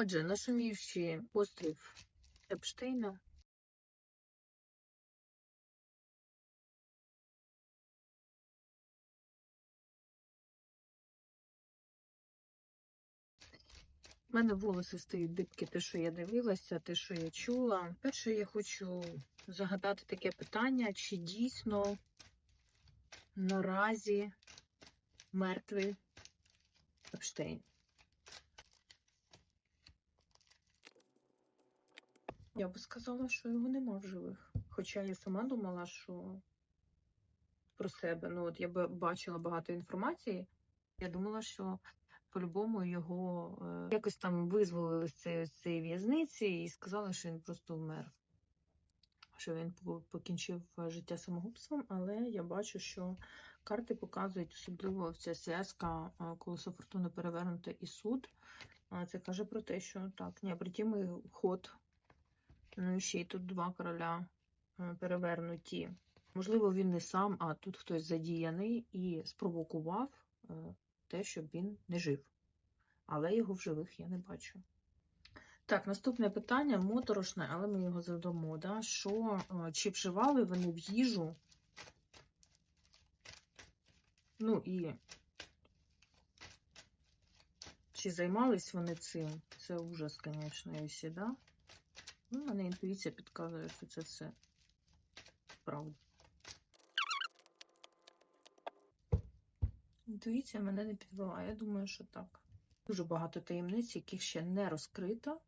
Отже, нашумівший острів Епштейна. У мене волоси стають дибки, те, що я дивилася, те, що я чула. Перше, я хочу загадати таке питання, чи дійсно наразі мертвий Епштейн. Я би сказала, що його нема в живих. Хоча я сама думала, що про себе. Ну, от я би бачила багато інформації. Я думала, що по-любому його е, якось там визволили з цієї, з цієї в'язниці і сказали, що він просто вмер. Що він покінчив е, життя самогубством, але я бачу, що карти показують, особливо ця зв'язка е, колесо фортуни перевернуте і суд. Це каже про те, що так, необратимий ход. Ну і ще й тут два короля е, перевернуті. Можливо, він не сам, а тут хтось задіяний і спровокував е, те, щоб він не жив. Але його в живих я не бачу. Так, наступне питання моторошне, але ми його задамо. Да? Що, е, чи вживали вони в їжу? Ну і чи займались вони цим? Це ужас, звісно, якщо, да? Ну, мене інтуїція підказує, що це все правда. Інтуїція мене не підвела. Я думаю, що так. Дуже багато таємниць, яких ще не розкрито.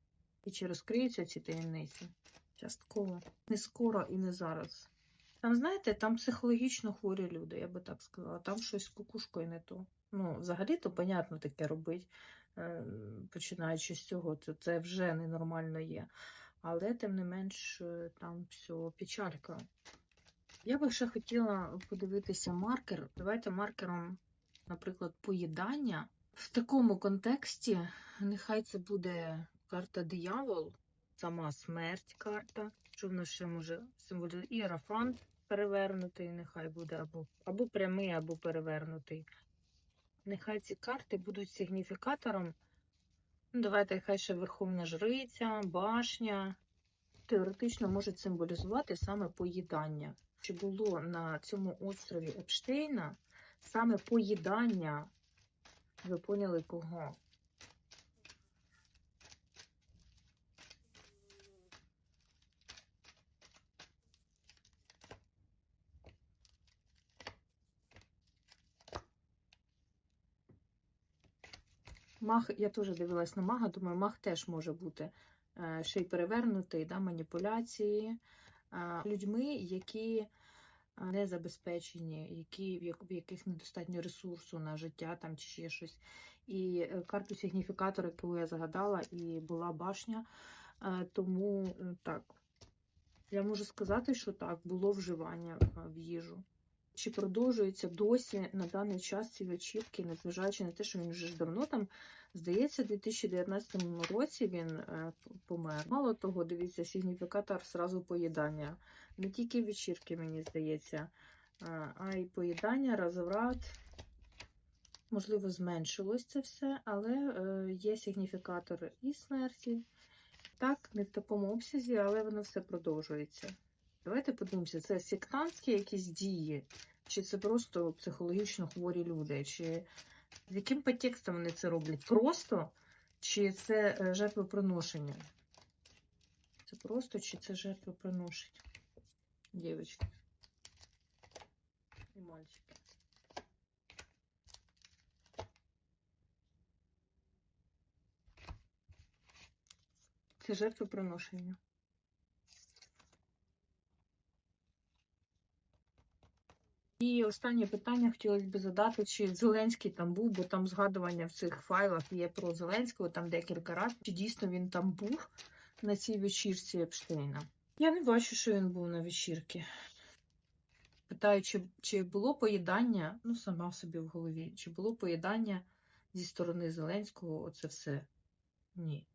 І чи розкриються ці таємниці? Частково. Не скоро і не зараз. Там, знаєте, там психологічно хворі люди, я би так сказала. Там щось кукушкою не то. Ну, взагалі-то, понятно, таке робить, е, починаючи з цього, це вже ненормально є. Але, тим не менш, е, там все печалька. Я би ще хотіла подивитися маркер. Давайте маркером, наприклад, поїдання. В такому контексті нехай це буде карта диявол, сама смерть карта. Що в нас ще може символізувати? Іерафант перевернутий, нехай буде або, або прямий, або перевернутий. Нехай ці карти будуть сигніфікатором. Ну, давайте хай ще Верховна Жриця, башня. Теоретично можуть символізувати саме поїдання. Чи було на цьому острові Епштейна саме поїдання? Ви поняли кого? Маг, я теж дивилась на мага, думаю, маг теж може бути е, ще й перевернутий, да, маніпуляції е, людьми, які е, не забезпечені, які, в яких недостатньо ресурсу на життя там чи ще щось. І карту сигніфікатор, яку я загадала, і була башня. Тому так, я можу сказати, що так, було вживання в їжу. Чи продовжуються досі на даний час ці вечірки, незважаючи на те, що він вже ж давно там, здається, у 2019 році він е, помер. Мало того, дивіться, сигніфікатор зразу поїдання. Не тільки вечірки, мені здається, а, а й поїдання, розврат. Можливо, зменшилось це все, але е, є сигніфікатор і смерті. Так, не в такому обсязі, але воно все продовжується. Давайте подивимося, це сектантські якісь дії, чи це просто психологічно хворі люди, чи з яким підтекстом вони це роблять? Просто чи це е, жертвоприношення? Це просто чи це жертвоприношення? Дівчатки і мальчики. Це жертвоприношення. І останнє питання хотілося б задати, чи Зеленський там був, бо там згадування в цих файлах є про Зеленського, там декілька разів. Чи дійсно він там був на цій вечірці Епштейна? Я не бачу, що він був на вечірці. Питаю, чи, чи було поїдання, ну сама собі в голові, чи було поїдання зі сторони Зеленського, оце все? Ні.